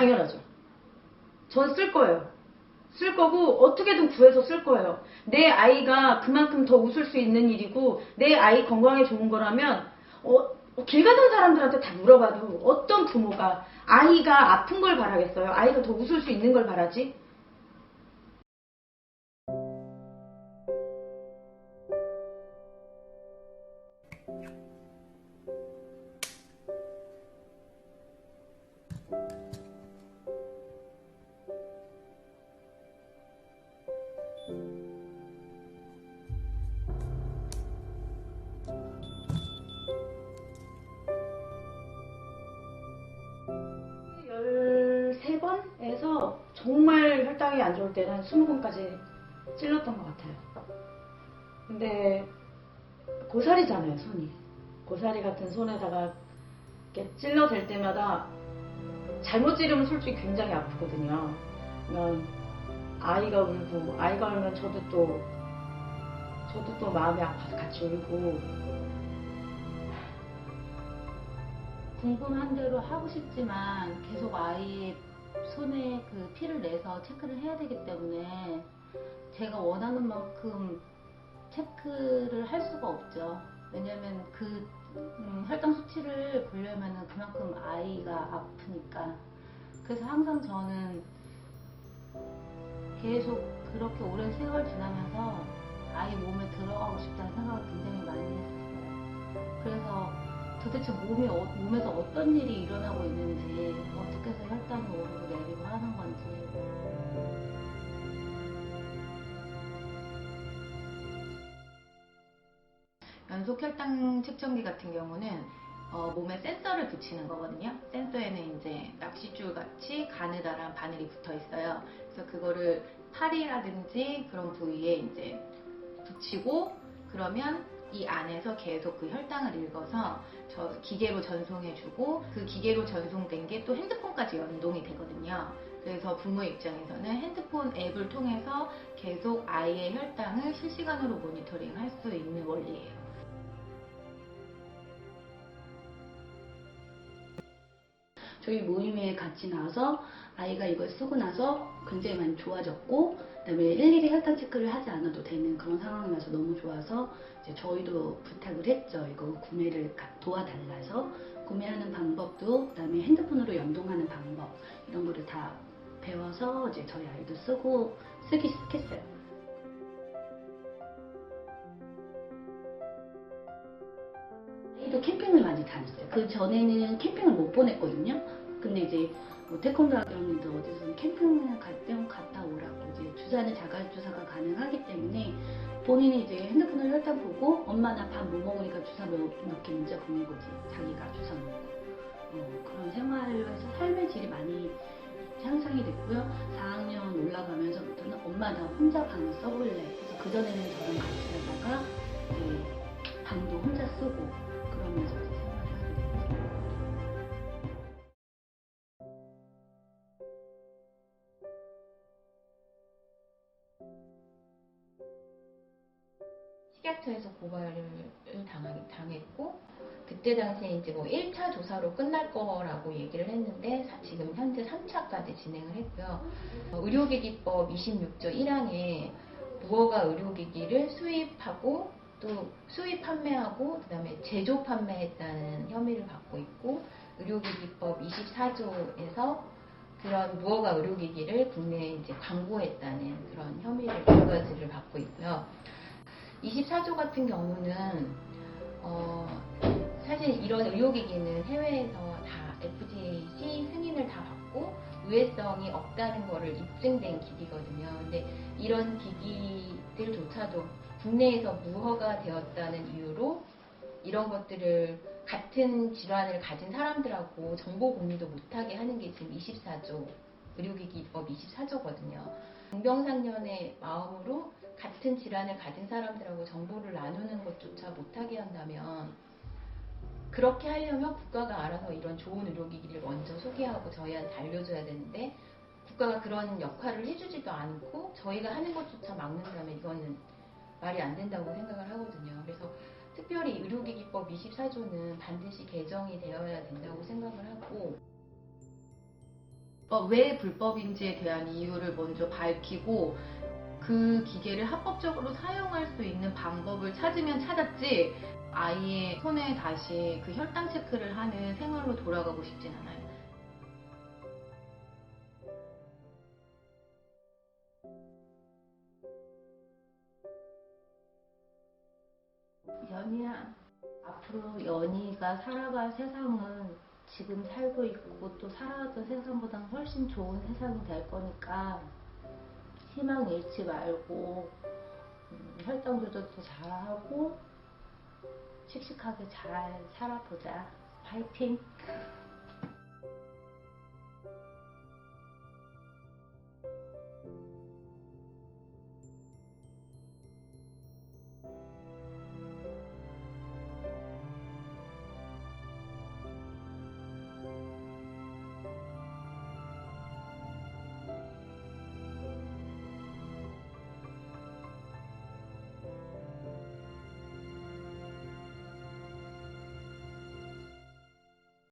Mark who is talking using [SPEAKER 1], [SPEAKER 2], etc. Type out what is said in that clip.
[SPEAKER 1] 당연하죠. 전 쓸 거예요. 쓸 거고 어떻게든 구해서 쓸 거예요. 내 아이가 그만큼 더 웃을 수 있는 일이고 내 아이 건강에 좋은 거라면 어, 길 가던 사람들한테 다 물어봐도 어떤 부모가 아이가 아픈 걸 바라겠어요? 아이가 더 웃을 수 있는 걸 바라지? 번에서 정말 혈당이 안 좋을 때는 20번까지 찔렀던 것 같아요. 근데 고사리잖아요, 손이. 고사리 같은 손에다가 이렇게 찔러댈 때마다 잘못 찌르면 솔직히 굉장히 아프거든요. 그러면 아이가 울고, 아이가 울면 저도 또, 저도 또 마음이 아파서 같이 울고,
[SPEAKER 2] 궁금한 대로 하고 싶지만 계속 아이의 손에 그 피를 내서 체크를 해야 되기 때문에 제가 원하는 만큼 체크를 할 수가 없죠. 왜냐면 그 음, 혈당 수치를 보려면 그만큼 아이가 아프니까. 그래서 항상 저는 계속 그렇게 오랜 세월 지나면서 아이 몸에 들어가고 싶다는 생각을 굉장히 많이 했었어요. 그래서 도대체 몸이 어- 몸에서 어떤 일이 일어나고 있는지 어떻게
[SPEAKER 3] 연속 혈당 측정기 같은 경우는 어, 몸에 센서를 붙이는 거거든요. 센서에는 이제 낚싯줄 같이 가느다란 바늘이 붙어 있어요. 그래서 그거를 팔이라든지 그런 부위에 이제 붙이고 그러면 이 안에서 계속 그 혈당을 읽어서 저 기계로 전송해주고 그 기계로 전송된 게 또 핸드폰까지 연동이 되거든요. 그래서 부모 입장에서는 핸드폰 앱을 통해서 계속 아이의 혈당을 실시간으로 모니터링 할 수 있는 원리예요.
[SPEAKER 4] 저희 모임에 같이 나와서 아이가 이걸 쓰고 나서 굉장히 많이 좋아졌고 그다음에 일일이 혈당 체크를 하지 않아도 되는 그런 상황이라서 너무 좋아서 이제 저희도 부탁을 했죠. 이거 구매를 가- 도와달라서 구매하는 방법도 그다음에 핸드폰으로 연동하는 방법 이런 거를 다 배워서 이제 저희 아이도 쓰고 쓰기 시작했어요. 아이도 캠핑을 많이 다녔어요. 그 전에는 캠핑을 못 보냈거든요. 근데 이제 뭐 태권도 학원이든 어디서 캠핑을 갈 때는 갔다 오라고 이제 주사는 자가 주사가 가능하기 때문에 본인이 이제 핸드폰으로 혈당 보고 엄마 나 밥 못 먹으니까 주사 몇, 몇개 문자 보내고지 자기가 주사 먹고 어, 그런 생활을 해서 삶의 질이 많이 향상이 됐고요. 4학년 올라가면서부터는 엄마 나 혼자 방을 써볼래. 그래서 그전에는 저랑 같이 이제 방도 혼자 쓰고
[SPEAKER 5] 식약처에서 고발을 당하기, 당했고 그때 당시에 이제 뭐 1차 조사로 끝날 거라고 얘기를 했는데 사- 지금 현재 3차까지 진행을 했고요. 어, 의료기기법 26조 1항에 무허가 의료기기를 수입하고 또 수입 판매하고 그다음에 제조 판매했다는 혐의를 받고 있고 의료기기법 24조에서 그런 무허가 의료기기를 국내에 이제 광고했다는 그런 혐의를 두 가지를 받고 있고요. 24조 같은 경우는 어, 사실 이런 의료기기는 해외에서 다 FDAC 승인을 다 받고 유해성이 없다는 거를 입증된 기기거든요. 근데 이런 기기들조차도 국내에서 무허가 되었다는 이유로 이런 것들을 같은 질환을 가진 사람들하고 정보 공유도 못하게 하는 게 지금 24조 의료기기법 24조거든요. 동병상련의 마음으로 같은 질환을 가진 사람들하고 정보를 나누는 것조차 못하게 한다면 그렇게 하려면 국가가 알아서 이런 좋은 의료기기를 먼저 소개하고 저희한테 알려줘야 되는데 국가가 그런 역할을 해주지도 않고 저희가 하는 것조차 막는다면 이거는 말이 안 된다고 생각을 하거든요. 그래서 특별히 의료기기법 24조는 반드시 개정이 되어야 된다고 생각을 하고
[SPEAKER 3] 어, 왜 불법인지에 대한 이유를 먼저 밝히고 그 기계를 합법적으로 사용할 수 있는 방법을 찾으면 찾았지 아이의 손에 다시 그 혈당 체크를 하는 생활로 돌아가고 싶진 않아요.
[SPEAKER 2] 연희야, 앞으로 연희가 살아갈 세상은 지금 살고 있고 또 살아왔던 세상보다는 훨씬 좋은 세상이 될 거니까 희망 잃지 말고 음, 혈당 조절도 잘하고 씩씩하게 잘 살아보자. 파이팅!